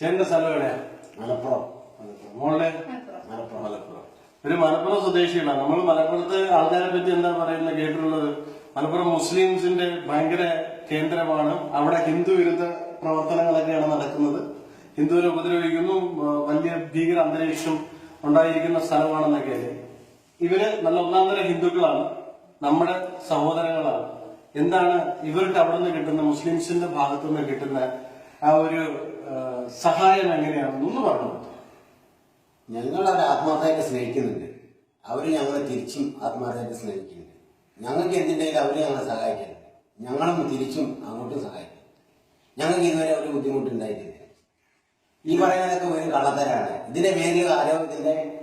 ചേട്ടന്റെ സ്ഥലം എവിടെയാ? മലപ്പുറം. മലപ്പുറം. മോളുടെ? മലപ്പുറം. മലപ്പുറം ഒരു മലപ്പുറം സ്വദേശികളാണ് നമ്മൾ മലപ്പുറത്ത് ആൾക്കാരെ പറ്റി എന്താ പറയുന്നത് കേട്ടിട്ടുള്ളത്? മലപ്പുറം മുസ്ലിംസിന്റെ ഭയങ്കര കേന്ദ്രമാണ്. അവിടെ ഹിന്ദു വിരുദ്ധ പ്രവർത്തനങ്ങളൊക്കെയാണ് നടക്കുന്നത്. ഹിന്ദുവിനെ ഉപദ്രവിക്കുന്നു. വലിയ ഭീകര അന്തരീക്ഷം ഉണ്ടായിരിക്കുന്ന സ്ഥലമാണെന്നൊക്കെ. ഇവർ നല്ല ഒന്നാം തരം ഹിന്ദുക്കളാണ്. നമ്മുടെ സഹോദരങ്ങളാണ്. എന്താണ് ഇവർക്ക് അവിടെ നിന്ന് കിട്ടുന്ന മുസ്ലിംസിന്റെ ഭാഗത്തുനിന്ന് കിട്ടുന്ന ആ ഒരു സഹായം എങ്ങനെയാണെന്നൊന്ന് പറഞ്ഞു. ഞങ്ങൾ അവരെ ആത്മാർത്ഥമായിട്ട് സ്നേഹിക്കുന്നുണ്ട്. അവർ ഞങ്ങളെ തിരിച്ചും ആത്മാർത്ഥമായിട്ട് സ്നേഹിക്കുന്നുണ്ട്. ഞങ്ങൾക്ക് എന്തിന്റെയും അവർ ഞങ്ങളെ സഹായിക്കുന്നു ഞങ്ങളും തിരിച്ചും അങ്ങോട്ടും സഹായിക്കും. ഞങ്ങൾക്ക് ഇതുവരെ ഒരു ബുദ്ധിമുട്ടുണ്ടായിട്ടില്ല. ഈ പറയുന്നതൊക്കെ ഒരു കള്ളത്തരാണ്. ഇതിന്റെ പേരിൽ ആരോഗ്യത്തിന്റെ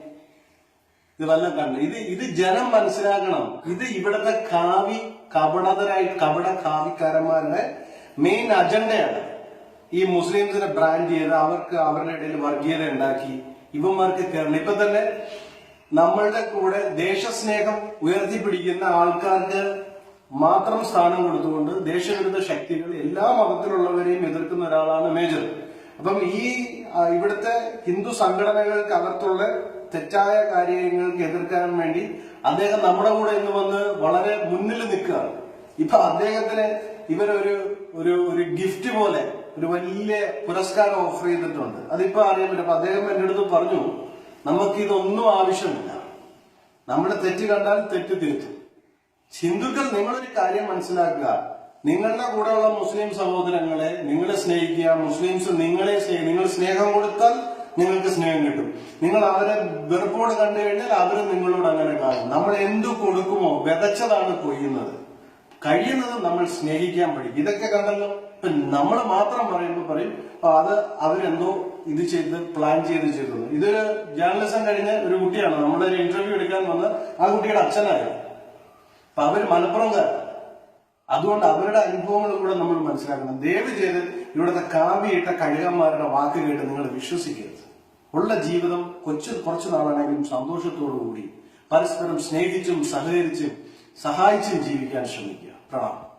ഇത് വല്ല കണ്ട് ഇത് ഇത് ജനം മനസ്സിലാക്കണം. ഇത് ഇവിടുത്തെ കാവി കപടതരായി കപട കാവിക്കാരന്മാരുടെ മെയിൻ അജണ്ടയാണ് ഈ മുസ്ലിംസിനെ ബ്രാൻഡ് ചെയ്ത് അവർക്ക് അവരുടെ ഇടയിൽ വർഗീയത ഉണ്ടാക്കി ഇവന്മാർക്ക് കയറണം ഇപ്പൊ തന്നെ നമ്മളുടെ കൂടെ ദേശസ്നേഹം ഉയർത്തിപ്പിടിക്കുന്ന ആൾക്കാർക്ക് മാത്രം സ്ഥാനം കൊടുത്തുകൊണ്ട് ദേശവിരുദ്ധ ശക്തികൾ എല്ലാ മതത്തിലുള്ളവരെയും എതിർക്കുന്ന ഒരാളാണ് മേജർ. അപ്പം ഈ ഇവിടുത്തെ ഹിന്ദു സംഘടനകൾക്ക് അകത്തുള്ള തെറ്റായ കാര്യങ്ങൾക്ക് എതിർക്കാൻ വേണ്ടി അദ്ദേഹം നമ്മുടെ കൂടെ ഇന്ന് വന്ന് വളരെ മുന്നിൽ നിൽക്കുകയാണ്. ഇപ്പൊ അദ്ദേഹത്തിന് ഇവരൊരു ഒരു ഒരു ഗിഫ്റ്റ് പോലെ ഒരു വലിയ പുരസ്കാരം ഓഫർ ചെയ്തിട്ടുണ്ട്. അതിപ്പോ അറിയാൻ പറ്റും അദ്ദേഹം എന്റെ അടുത്ത് പറഞ്ഞു നമുക്ക് ഇതൊന്നും ആവശ്യമില്ല. നമ്മുടെ തെറ്റ് കണ്ടാൽ തെറ്റ് തിരുത്തും. ഹിന്ദുക്കൾ നിങ്ങളൊരു കാര്യം മനസ്സിലാക്കുക. നിങ്ങളുടെ കൂടെയുള്ള മുസ്ലിം സഹോദരങ്ങളെ നിങ്ങളെ സ്നേഹിക്കുക. മുസ്ലിംസ് നിങ്ങളെ നിങ്ങൾ സ്നേഹം കൊടുത്താൽ നിങ്ങൾക്ക് സ്നേഹം കിട്ടും. നിങ്ങൾ അവരെ വെറുപ്പോട് കണ്ടു കഴിഞ്ഞാൽ അവരും നിങ്ങളോട് അങ്ങനെ കാണും. നമ്മൾ എന്തു കൊടുക്കുമോ വിതച്ചതാണ് കൊയ്യുന്നത്. കഴിയുന്നത് നമ്മൾ സ്നേഹിക്കാൻ പഠിക്കും. ഇതൊക്കെ കണ്ടല്ലോ. നമ്മൾ മാത്രം പറയുമ്പോൾ പറയും "ആ, അത് അവരെന്തോ ഇത് ചെയ്ത് പ്ലാൻ ചെയ്ത് ചെയ്തു ഇതൊരു ജേർണലിസം കഴിഞ്ഞ ഒരു കുട്ടിയാണ്. നമ്മുടെ ഒരു ഇന്റർവ്യൂ എടുക്കാൻ വന്ന് ആ കുട്ടിയുടെ അച്ഛനായിരുന്നു. അപ്പൊ അവർ മലപ്പുറംകാർ അതുകൊണ്ട് അവരുടെ അനുഭവങ്ങളും കൂടെ നമ്മൾ മനസ്സിലാക്കണം. ദയവ് ചെയ്ത് ഇവിടുത്തെ കാവിയിട്ട കഴുകന്മാരുടെ വാക്ക് കേട്ട് നിങ്ങൾ വിശ്വസിക്കരുത്. ഉള്ള ജീവിതം കൊച്ചു കുറച്ചു നാളാണെങ്കിലും സന്തോഷത്തോടു കൂടി പരസ്പരം സ്നേഹിച്ചും സഹകരിച്ചും സഹായിച്ചും ജീവിക്കാൻ ശ്രമിക്കുക. പ്രണാമം